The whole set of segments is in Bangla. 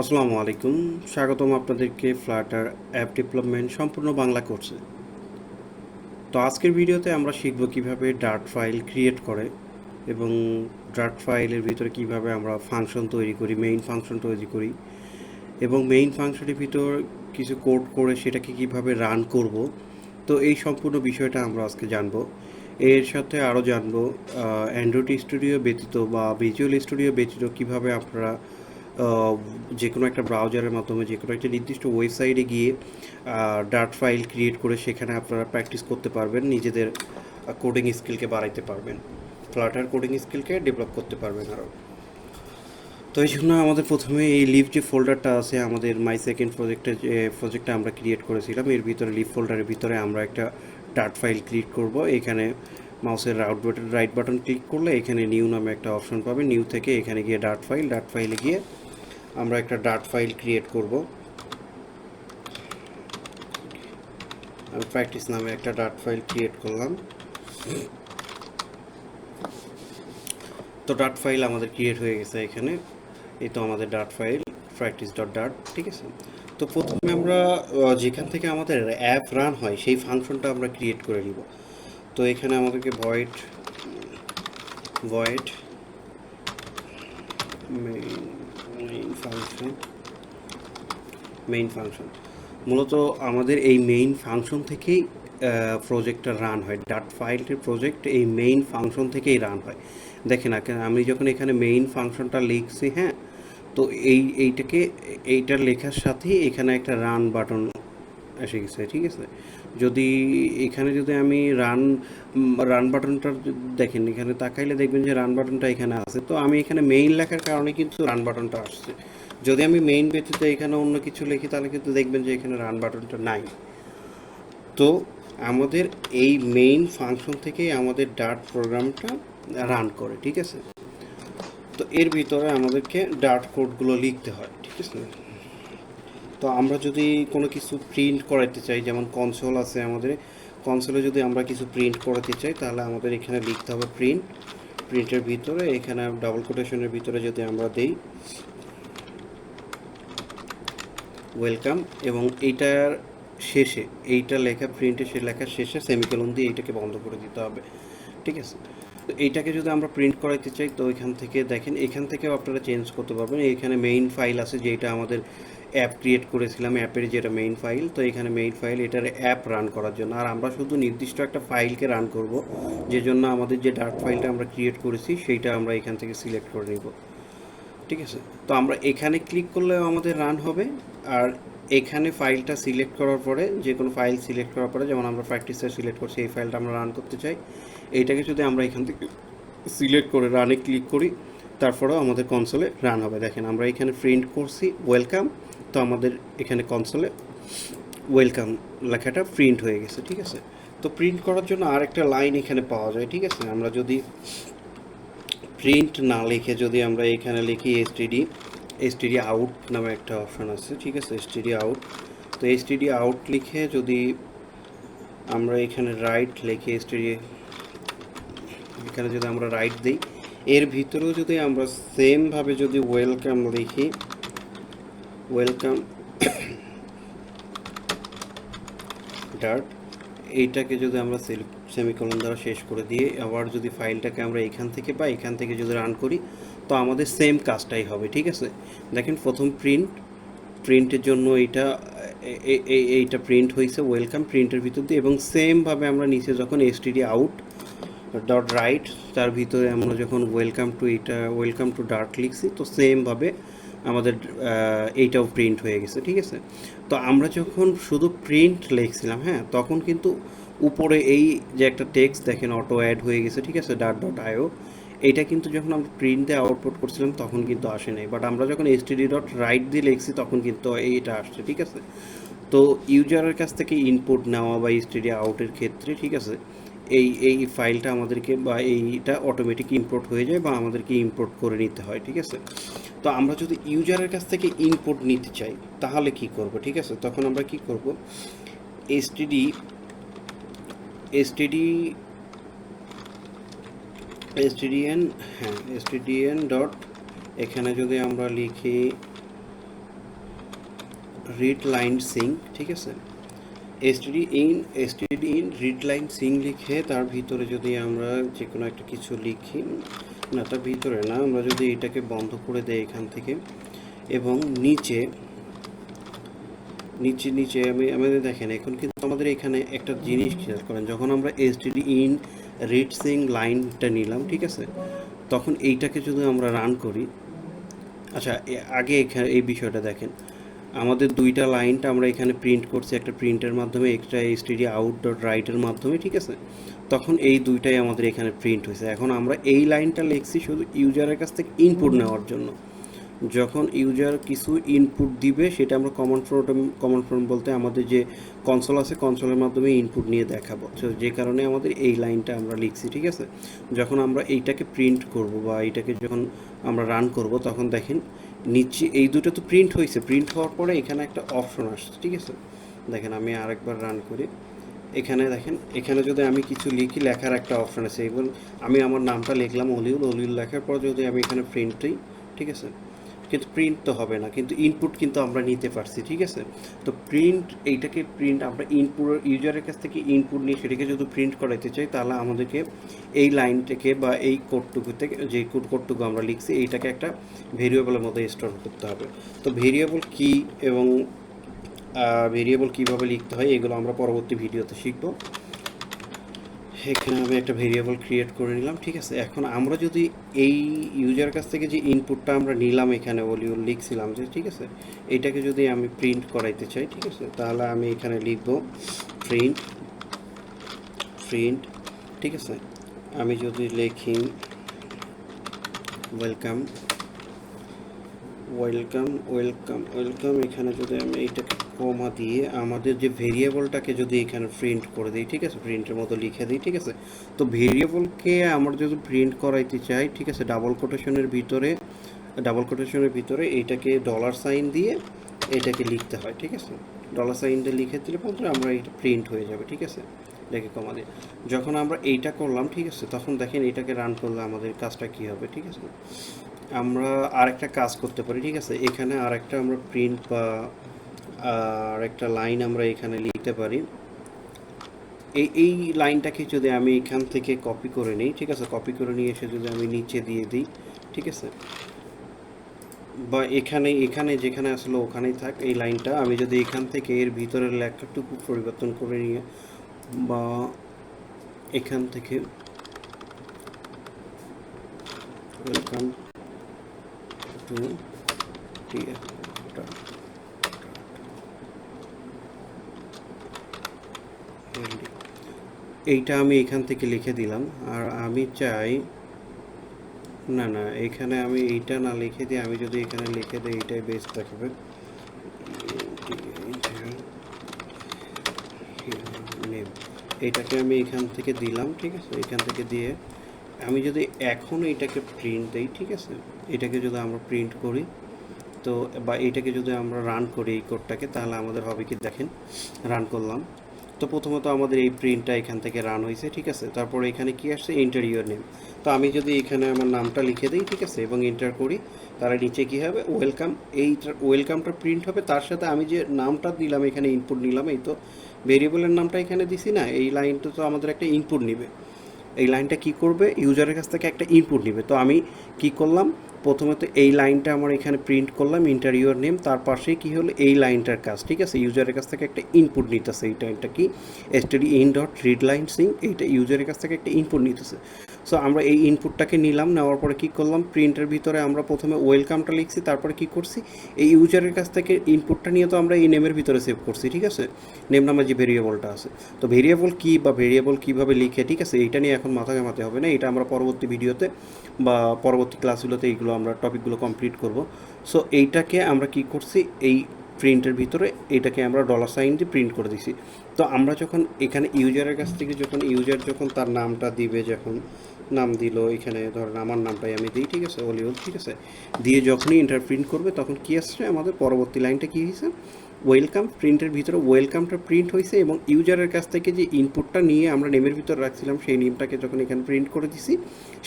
আসসালামু আলাইকুম। স্বাগতম আপনাদেরকে ফ্লাটার অ্যাপ ডেভেলপমেন্ট সম্পূর্ণ বাংলা কোর্সে তো আজকের ভিডিওতে আমরা শিখব কীভাবে ডার্ট ফাইল ক্রিয়েট করে এবং ডার্ট ফাইলের ভিতরে কীভাবে আমরা ফাংশন তৈরি করি মেইন ফাংশন তৈরি করি এবং মেইন ফাংশনের ভিতর কিছু কোড করে সেটাকে কীভাবে রান করব। তো এই সম্পূর্ণ বিষয়টা আমরা আজকে জানব। এর সাথে আরও জানব অ্যান্ড্রয়েড স্টুডিও ব্যতীত বা ভিজুয়াল স্টুডিও ব্যতীত কীভাবে আপনারা যে কোনো একটা ব্রাউজারের মাধ্যমে, যে কোনো একটা নির্দিষ্ট ওয়েবসাইটে গিয়ে ডার্ট ফাইল ক্রিয়েট করে সেখানে আপনারা প্র্যাকটিস করতে পারবেন, নিজেদের কোডিং স্কিলকে বাড়াইতে পারবেন। ফ্লাটার কোডিং স্কিলকে ডেভেলপ করতে পারবেন আরও তো এই জন্য আমাদের প্রথমে এই লিভ যে ফোল্ডারটা আছে, আমাদের মাই সেকেন্ড প্রজেক্টে যে প্রজেক্টটা আমরা ক্রিয়েট করেছিলাম। এর ভিতরে লিভ ফোল্ডারের ভিতরে আমরা একটা ডার্ট ফাইল ক্রিয়েট করব। এখানে মাউসের route button right button click করলে এখানে নিউ নামে একটা অপশন পাবে। নিউ থেকে এখানে গিয়ে ডার্ট ফাইল ডার্ট ফাইলে গিয়ে আমরা একটা ডার্ট ফাইল ক্রিয়েট করব। আমি প্র্যাকটিস নামে একটা ডার্ট ফাইল ক্রিয়েট করলাম। তো ডাট ফাইল আমাদের ক্রিয়েট হয়ে গেছে এখানে। এই তো আমাদের dat file practice dot dat ঠিক আছে? তো প্রথমে আমরা যেখান থেকে আমাদের অ্যাপ রান হয়, সেই ফাংশনটা আমরা ক্রিয়েট করে নিব। তো এখানে আমাদেরকে void void function main function মূলত আমাদের এই মেইন ফাংশন থেকেই প্রজেক্টটা রান হয়। ডাট ফাইলটির প্রজেক্ট এই মেইন ফাংশন থেকেই রান হয়। দেখেন আমি যখন এখানে মেইন ফাংশনটা লিখছি হ্যাঁ তো এই, এইটাকে, এইটার লেখার সাথেই এখানে একটা রান বাটন এসে গেছে, ঠিক আছে? যদি এখানে যদি আমি রান রান বাটনটা দেখেন, এখানে তাকাইলে দেখবেন যে রান বাটনটা এখানে আছে। তো আমি এখানে মেইন লেখার কারণে কিন্তু রান বাটনটা আসছে। যদি আমি মেইন ব্যতীত এখানে অন্য কিছু লিখি, তাহলে কিন্তু দেখবেন যে এখানে রান বাটনটা নাই। তো আমাদের এই মেইন ফাংশন থেকেই আমাদের ডার্ট প্রোগ্রামটা রান করে, ঠিক আছে? তো এর ভিতরে আমাদেরকে ডার্ট কোডগুলো লিখতে হয়, ঠিক আছে? তো আমরা যদি কোনো কিছু প্রিন্ট করাতে চাই, যেমন কনসোল আছে আমাদের কনসোলে যদি আমরা কিছু প্রিন্ট করাতে চাই, তাহলে আমাদের এখানে লিখতে হবে প্রিন্ট প্রিন্টের ভিতরে, এখানে ডাবল কোটেশনের ভিতরে যদি আমরা দেই ওয়েলকাম এবং এইটার শেষে, এইটা লেখা প্রিন্টে সে লেখার শেষে সেমিকলন দিয়ে এইটাকে বন্ধ করে দিতে হবে, ঠিক আছে? তো এইটাকে যদি আমরা প্রিন্ট করাইতে চাই, তো এখান থেকে দেখেন, এখান থেকেও আপনারা চেঞ্জ করতে পারবেন। এখানে মেইন ফাইল আছে যেটা আমাদের অ্যাপ ক্রিয়েট করেছিলাম অ্যাপের যেটা মেইন ফাইল তো এখানে মেইন ফাইল এটার অ্যাপ রান করার জন্য। আর আমরা শুধু নির্দিষ্ট একটা ফাইলকে রান করব, যে জন্য আমাদের যে ডার্ট ফাইলটা আমরা ক্রিয়েট করেছি, সেইটা আমরা এখান থেকে সিলেক্ট করে নিব। ঠিক আছে? তো আমরা এখানে ক্লিক করলেও আমাদের রান হবে, আর এখানে ফাইলটা সিলেক্ট করার পরে, যে কোনো ফাইল সিলেক্ট করার পরে, যেমন আমরা প্র্যাকটিসে সিলেক্ট করছি, এই ফাইলটা আমরা রান করতে চাই, এইটাকে যদি আমরা এখান থেকে সিলেক্ট করে রানে ক্লিক করি তারপরেও আমাদের কনসোলে রান হবে। দেখেন, আমরা এখানে প্রিন্ট করছি ওয়েলকাম তো আমাদের এখানে কনসোলে ওয়েলকাম লেখাটা প্রিন্ট হয়ে গেছে, ঠিক আছে? তো প্রিন্ট করার জন্য আরেকটা লাইন এখানে পাওয়া যায়, ঠিক আছে? আমরা যদি প্রিন্ট না লিখে যদি আমরা এখানে লিখি এসটিডি এসটিডি আউট নামে একটা অপশান আছে, ঠিক আছে? এসটিডি আউট তো এসটিডি আউট লিখে যদি আমরা এখানে রাইট লিখে এসটিডি এখানে যদি আমরা রাইট দিই এর ভিতরেও যদি আমরা সেমভাবে যদি ওয়েলকাম লিখি ওয়েলকাম ডার্ট এইটাকে যদি আমরা সেমিকলন দ্বারা শেষ করে দিয়ে আবার যদি ফাইলটাকে আমরা এখান থেকে বা এখান থেকে যদি রান করি, তো আমাদের সেম কাজটাই হবে, ঠিক আছে? দেখেন প্রথম প্রিন্ট প্রিন্টের জন্য এইটা এইটা প্রিন্ট হয়েছে ওয়েলকাম প্রিন্টের ভিতর দিয়ে এবং সেমভাবে আমরা নিচে যখন এসটিডি আউট ডট রাইট তার ভিতরে আমরা যখন ওয়েলকাম টু এটা ওয়েলকাম টু ডার্ক লিখছি, তো সেমভাবে আমাদের এইটাও প্রিন্ট হয়ে গেছে, ঠিক আছে? তো আমরা যখন শুধু প্রিন্ট লিখছিলাম হ্যাঁ তখন কিন্তু উপরে এই যে একটা টেক্সট দেখেন অটো অ্যাড হয়ে গেছে, ঠিক আছে ডাট ডট আইও এটা কিন্তু যখন আমরা প্রিন্টে আউটপুট করছিলাম, তখন কিন্তু আসে নাই। বাট আমরা যখন এসটিডি ডট রাইট দিয়ে লিখছি, তখন কিন্তু এইটা আসছে, ঠিক আছে? তো ইউজারের কাছ থেকে ইনপুট নেওয়া বা এসটিডি আউটের ক্ষেত্রে, ঠিক আছে? এই এই ফাইলটা আমাদেরকে বা এইটা অটোমেটিক ইম্পোর্ট হয়ে যায় বা আমাদেরকে ইম্পোর্ট করে নিতে হয়, ঠিক আছে? তো আমরা যদি ইউজারের কাছ থেকে ইনপুট নিতে চাই, তাহলে কি করব, ঠিক আছে? তখন আমরা কি করব? এসটিডি এসটিডি এসটিডিএন হ্যাঁ এসটিডিএন ডট এখানে যদি আমরা লিখি রিড লাইন সিং ঠিক আছে? STD in STD in read line sync লিখে তার ভিতরে যদি আমরা যে কোনো একটা কিছু লিখি, না, তার ভিতরে না, আমরা যদি এটাকে বন্ধ করে দেই এখান থেকে এবং নিচে নিচে নিচে আমি, আমাদের দেখেন, এখন কিন্তু আমাদের এখানে একটা জিনিস খেয়াল করেন, যখন আমরা এসটিডি ইন রিড সিং লাইনটা নিলাম, ঠিক আছে? তখন এইটাকে যদি আমরা রান করি আচ্ছা আগে এখানে এই বিষয়টা দেখেন আমাদের দুইটা লাইনটা আমরা এখানে প্রিন্ট করছি একটা প্রিন্টের মাধ্যমে একটা এসটিডি আউট ডট রাইটের মাধ্যমে ঠিক আছে? তখন এই দুইটাই আমাদের এখানে প্রিন্ট হয়েছে। এখন আমরা এই লাইনটা লিখছি শুধু ইউজারের কাছ থেকে ইনপুট নেওয়ার জন্য। যখন ইউজার কিছু ইনপুট দিবে সেটা আমরা কমন ফ্রম কমন ফ্রম বলতে আমাদের যে কনসোল আছে কনসোলের মাধ্যমে ইনপুট নিয়ে দেখাবো। তো যে কারণে আমাদের এই লাইনটা আমরা লিখছি ঠিক আছে? যখন আমরা এইটাকে প্রিন্ট করব বা এইটাকে যখন আমরা রান করব তখন দেখেন নিচে এই দুটো তো প্রিন্ট হয়েছে। প্রিন্ট হওয়ার পরে এখানে একটা অপশন আসছে, ঠিক আছে? দেখেন, আমি আরেকবার রান করি। এখানে দেখেন, এখানে যদি আমি কিছু লিখি, লেখার একটা অপশন আছে। এবং আমি আমার নামটা লিখলাম অলিউল অলিউল লেখার পর যদি আমি এখানে প্রিন্টই ঠিক আছে? কিন্তু প্রিন্ট তো হবে না, কিন্তু ইনপুট কিন্তু আমরা নিতে পারছি, ঠিক আছে? তো প্রিন্ট এইটাকে প্রিন্ট আমরা ইনপুট ইউজারের কাছ থেকে ইনপুট নিয়ে সেটাকে যদি প্রিন্ট করাইতে চাই, তাহলে আমাদেরকে এই লাইন থেকে বা এই কোডটুকু থেকে, যে কোড কোডটুকু আমরা লিখছি, এইটাকে একটা ভেরিয়েবলের মধ্যে স্টোর করতে হবে। তো ভেরিয়েবল কি এবং ভেরিয়েবল কীভাবে লিখতে হয়, এগুলো আমরা পরবর্তী ভিডিওতে শিখব। এখানে আমি একটা ভেরিয়েবল ক্রিয়েট করে নিলাম? ঠিক আছে, এখন আমরা যদি এই ইউজার কাছ থেকে যে ইনপুটটা আমরা নিলাম এখানে ওলিউল লিখছিলাম যে, ঠিক আছে, এটাকে যদি আমি প্রিন্ট করাইতে চাই, ঠিক আছে, তাহলে আমি এখানে লিখব প্রিন্ট প্রিন্ট ঠিক আছে, আমি যদি লিখি ওয়েলকাম ওয়েলকাম ওয়েলকাম ওয়েলকাম এখানে যদি আমি এইটাকে কমা দিয়ে আমাদের যে ভেরিয়েবলটাকে যদি এখানে প্রিন্ট করে দিই, ঠিক আছে? প্রিন্টের মতো লিখে দিই, ঠিক আছে? তো ভেরিয়েবলকে আমরা যদি প্রিন্ট করাইতে চাই, ঠিক আছে? ডাবল কোটেশনের ভিতরে ডাবল কোটেশনের ভিতরে এইটাকে ডলার সাইন দিয়ে এটাকে লিখতে হয়, ঠিক আছে? ডলার সাইন দিয়ে লিখে দিলে পরে আমরা এটা প্রিন্ট হয়ে যাবে, ঠিক আছে? দেখে কমা দিয়ে। যখন আমরা এইটা করলাম, ঠিক আছে? তখন দেখেন এটাকে রান করলে আমাদের কাজটা কী হবে, ঠিক আছে? আমরা আরেকটা কাজ করতে পারি, ঠিক আছে? এখানে আরেকটা আমরা প্রিন্ট বা আরেকটা লাইন আমরা এখানে লিখতে পারি। এই এই লাইনটাকে যদি আমি এখান থেকে কপি করে নিই, ঠিক আছে? কপি করে নিয়ে এসে যদি আমি নিচে দিয়ে দিই, ঠিক আছে? বা এখানে এখানে যেখানে আসলে ওখানেই থাক, এই লাইনটা আমি যদি এখান থেকে এর ভিতরের লেখাটুকু পরিবর্তন করে নিয়ে বা এখান থেকে ওয়েলকাম টু এইটা আমি এখান থেকে লিখে দিলাম। আর আমি চাই, না না, এখানে আমি এইটা না লিখে দিই আমি যদি এখানে লিখে দিই, এইটাই বেস্ট থাকবে. এইটাকে আমি এখান থেকে দিলাম, ঠিক আছে? এখান থেকে দিয়ে আমি যদি এখন এইটাকে প্রিন্ট দিই, ঠিক আছে? এটাকে যদি আমরা প্রিন্ট করি, তো বা এইটাকে যদি আমরা রান করি এই কোডটাকে তাহলে আমাদের হবে কি দেখেন রান করলাম। তো প্রথমত আমাদের এই প্রিন্টটা এখান থেকে রান হয়েছে, ঠিক আছে? তারপর এখানে কি আসছে? ইন্টারিয়র নেম তো আমি যদি এখানে আমার নামটা লিখে দিই, ঠিক আছে? এবং এন্টার করি তার নিচে কি হবে? ওয়েলকাম এইটা ওয়েলকামটা প্রিন্ট হবে। তার সাথে আমি যে নামটা দিলাম, এখানে ইনপুট নিলাম, এই তো ভেরিয়েবলের নামটা এখানে দিছি না, এই লাইনটা তো আমাদের একটা ইনপুট নেবে। এই লাইনটা কি করবে? ইউজারের কাছ থেকে একটা ইনপুট নেবে। তো আমি কি করলাম? প্রথমে তো এই লাইনটা আমার এখানে প্রিন্ট করলাম ইন্টারভিউর নেম তার পাশে কি হলো? এই লাইনটার কাজ, ঠিক আছে? ইউজারের কাছ থেকে একটা ইনপুট নিতেছে, এইটা টাইমটা কি? STD in dot read line sync এইটা ইউজারের কাছ থেকে একটা ইনপুট নিতেছে। সো আমরা এই ইনপুটটাকে নিলাম, নেওয়ার পরে কি করলাম? প্রিন্টের ভিতরে আমরা প্রথমে ওয়েলকামটা লিখছি, তারপরে কি করছি? এই ইউজারের কাছ থেকে ইনপুটটা নিয়ে তো আমরা এই নেমের ভিতরে সেভ করছি, ঠিক আছে? নেম নামের যে ভেরিয়েবলটা আছে। তো ভেরিয়েবল কি বা ভেরিয়েবল কীভাবে লিখে, ঠিক আছে? এইটা নিয়ে এখন মাথা ঘামাতে হবে না। এটা আমরা পরবর্তী ভিডিওতে বা পরবর্তী ক্লাসগুলোতে এইগুলো আমরা টপিকগুলো কমপ্লিট করব। সো এইটাকে আমরা কি করছি? এই প্রিন্টের ভিতরে এটাকে আমরা ডলার সাইন দিয়ে প্রিন্ট করে দিছি। তো আমরা যখন এখানে ইউজারের কাছ থেকে যখন ইউজার যখন তার নামটা দিবে যখন নাম দিল, এখানে ধরেন আমার নামটাই আমি দিই, ঠিক আছে? অলিউল ঠিক আছে? দিয়ে যখনই ইন্টার প্রিন্ট করবে, তখন কী আসছে? আমাদের পরবর্তী লাইনটা কী হয়েছে? ওয়েলকাম প্রিন্টের ভিতরে ওয়েলকামটা প্রিন্ট হয়েছে এবং ইউজারের কাছ থেকে যে ইনপুটটা নিয়ে আমরা নেমের ভিতরে রাখছিলাম, সেই নেমটাকে যখন এখানে প্রিন্ট করে দিছি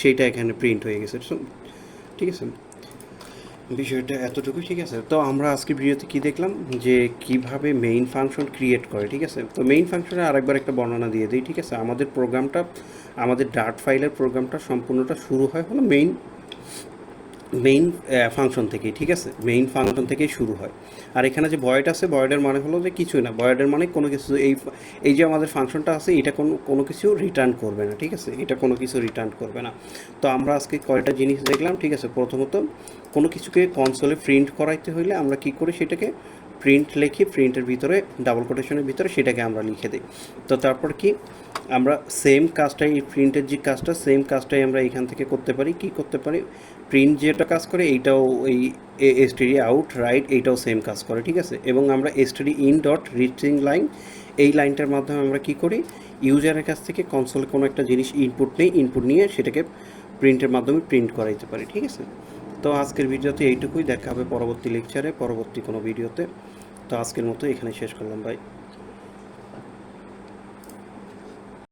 সেইটা এখানে প্রিন্ট হয়ে গেছে। ঠিক আছে? বিষয়টা এতটুকু ঠিক আছে? তো আমরা আজকে ভিডিওতে কি দেখলাম? যে কীভাবে মেইন ফাংশন ক্রিয়েট করে, ঠিক আছে? তো মেইন ফাংশনে আরেকবার একটা বর্ণনা দিয়ে দিই, ঠিক আছে? আমাদের প্রোগ্রামটা আমাদের ডার্ট ফাইলের প্রোগ্রামটা সম্পূর্ণটা শুরু হয় হলো মেইন মেইন ফাংশন থেকেই, ঠিক আছে? মেইন ফাংশন থেকেই শুরু হয়। আর এখানে যে ভয়েড আছে ভয়েডের মানে হলো যে কিছুই না। ভয়েডের মানে কোনো কিছু এই এই যে আমাদের ফাংশনটা আছে, এটা কোনো কোনো কিছু রিটার্ন করবে না, ঠিক আছে? এটা কোনো কিছু রিটার্ন করবে না। তো আমরা আজকে কয়টা জিনিস দেখলাম, ঠিক আছে? প্রথমত, কোনো কিছুকে কনসোলে প্রিন্ট করাইতে হইলে আমরা কি করি? সেটাকে প্রিন্ট লিখি প্রিন্টের ভিতরে ডাবল কোটেশনের ভিতরে সেটাকে আমরা লিখে দিই। তো তারপর কি? আমরা সেম কাজটাই প্রিন্টের যে কাজটা সেম কাজটাই আমরা এখান থেকে করতে পারি। কি করতে পারি? প্রিন্ট যেটা কাজ করে, এইটাও এই এসটিডি আউট রাইট এইটাও সেম কাজ করে, ঠিক আছে? এবং আমরা STD in dot reaching line এই লাইনটার মাধ্যমে আমরা কি করি? ইউজারের কাছ থেকে কনসোলে কোনো একটা জিনিস ইনপুট নেই ইনপুট নিয়ে সেটাকে প্রিন্টের মাধ্যমে প্রিন্ট করাইতে পারি, ঠিক আছে? তো আজকের ভিডিওতে এইটুকুই, দেখা হবে পরবর্তী লেকচারে পরবর্তী কোনো ভিডিওতে তো আজকের মতো এখানে শেষ করলাম ভাই